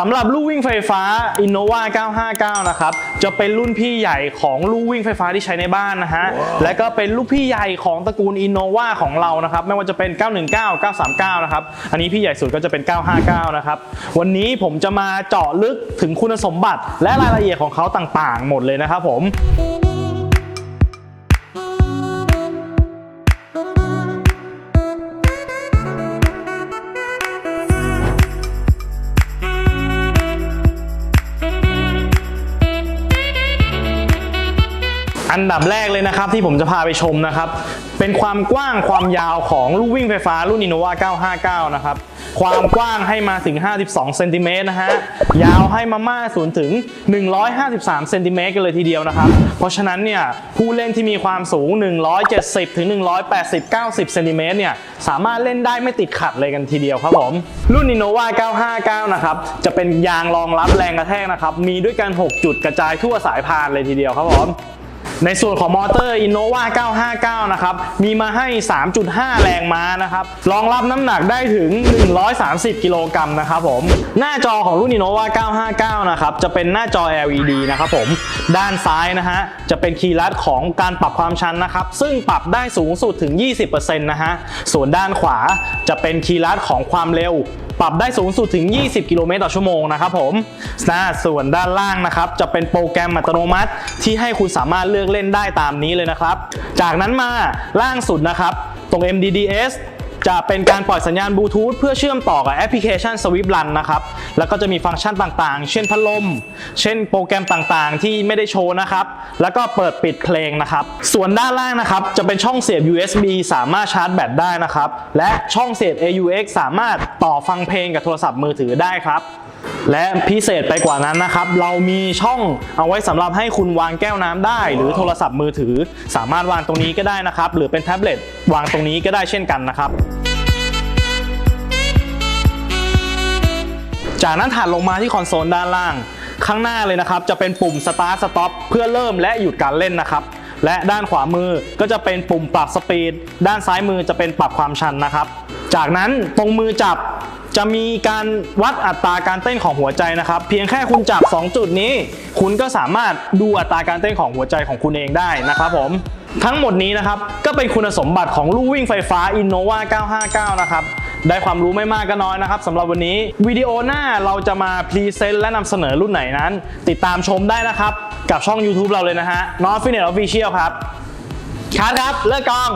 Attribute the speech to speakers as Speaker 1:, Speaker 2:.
Speaker 1: สำหรับลู่วิ่งไฟฟ้า Innova 959 นะครับ จะเป็นรุ่นพี่ใหญ่ของลู่วิ่งไฟฟ้าที่ใช้ในบ้านนะฮะ และก็เป็นลูกพี่ใหญ่ของตระกูล Innova ของเรานะครับ ไม่ว่าจะเป็น 919 939 นะครับ อันนี้พี่ใหญ่สุดก็จะเป็น 959 นะครับ วันนี้ผมจะมาเจาะลึกถึงคุณสมบัติ และรายละเอียดของเขาต่างๆ หมดเลยนะครับผม อันดับแรกเลยนะครับที่ผมจะพาไปชมนะครับ เป็นความกว้างความยาวของลูกวิ่งไฟฟ้ารุ่น Innova 959 นะครับ ความกว้างให้มาถึง 52 เซนติเมตรนะฮะ ยาวให้มาม่าศูนย์ถึง 153 เซนติเมตรกันเลยทีเดียวนะครับ เพราะฉะนั้นเนี่ยผู้เล่นที่มีความสูง 170 ถึง 180 90 เซนติเมตรเนี่ยสามารถเล่นได้ไม่ติดขัดเลยกันทีเดียวครับผม รุ่น Innova 959 นะครับจะเป็นยางรองรับแรงกระแทกนะครับมีด้วยกัน 6 จุดกระจายทั่วสายพานเลยทีเดียวครับผม ในส่วนของมอเตอร์ Innova 959 นะครับ มีมาให้ 3.5 แรงม้านะครับ รองรับน้ำหนักได้ถึง 130 กิโลกรัมนะครับผม หน้าจอของรุ่น Innova 959 นะครับ จะเป็นหน้าจอ LED นะครับผม ด้านซ้ายนะฮะ จะเป็นคีย์ลัดของการปรับความชันนะครับ ซึ่งปรับได้สูงสุดถึง 20%นะฮะ ส่วนด้านขวาจะเป็นคีย์ลัดของความเร็ว ปรับได้สูงสุดถึง 20 กิโลเมตรต่อชั่วโมงนะครับผมนะส่วนด้านล่างนะครับจะเป็นโปรแกรมอัตโนมัติ ที่ให้คุณสามารถเลือกเล่นได้ตามนี้เลยนะครับ จากนั้นมาล่างสุดนะครับตรง MDDS จะเป็นการปล่อยสัญญาณบลูทูธเพื่อเชื่อมต่อกับแอปพลิเคชัน Swift Run นะครับ แล้วก็จะมีฟังก์ชันต่างๆ เช่นพัดลม เช่นโปรแกรมต่างๆ ที่ไม่ได้โชว์นะครับ แล้วก็เปิดปิดเพลงนะครับ ส่วนด้านล่างนะครับ จะเป็นช่องเสียบ USB สามารถชาร์จแบตได้นะครับ และช่องเสียบ AUX สามารถต่อฟังเพลงกับโทรศัพท์มือถือได้ครับ และพิเศษไปกว่านั้นนะครับ เรามีช่องเอาไว้สำหรับให้คุณวางแก้วน้ำได้ หรือโทรศัพท์มือถือ สามารถวางตรงนี้ก็ได้นะครับ หรือเป็นแท็บเล็ตวางตรงนี้ก็ได้เช่นกันนะครับจากนั้นถัดลงมาที่คอนโซลด้านล่าง ข้างหน้าเลยนะครับ จะเป็นปุ่ม Start Stop เพื่อเริ่มและหยุดการเล่นนะครับ และด้านขวามือก็จะเป็นปุ่มปรับสปีด ด้านซ้ายมือจะเป็นปรับความชันนะครับ จากนั้นตรงมือจับ จะมีการวัดอัตราการเต้นของหัวใจนะครับ เพียงแค่คุณจับ 2 จุดนี้ คุณก็สามารถดูอัตราการเต้นของหัวใจของคุณเองได้นะครับผมทั้งหมดนี้นะครับ ก็เป็นคุณสมบัติของลู่วิ่งไฟฟ้า Innova 959 นะครับ ได้ความรู้ไม่มากก็น้อยนะครับสำหรับวันนี้วิดีโอหน้าเราจะมาพรีเซนต์และนำเสนอรุ่นไหนนั้น ติดตามชมได้นะครับ กับช่อง YouTube เราเลยนะฮะ n o t f i n e t Official ครับคัดครับ เลิกกอง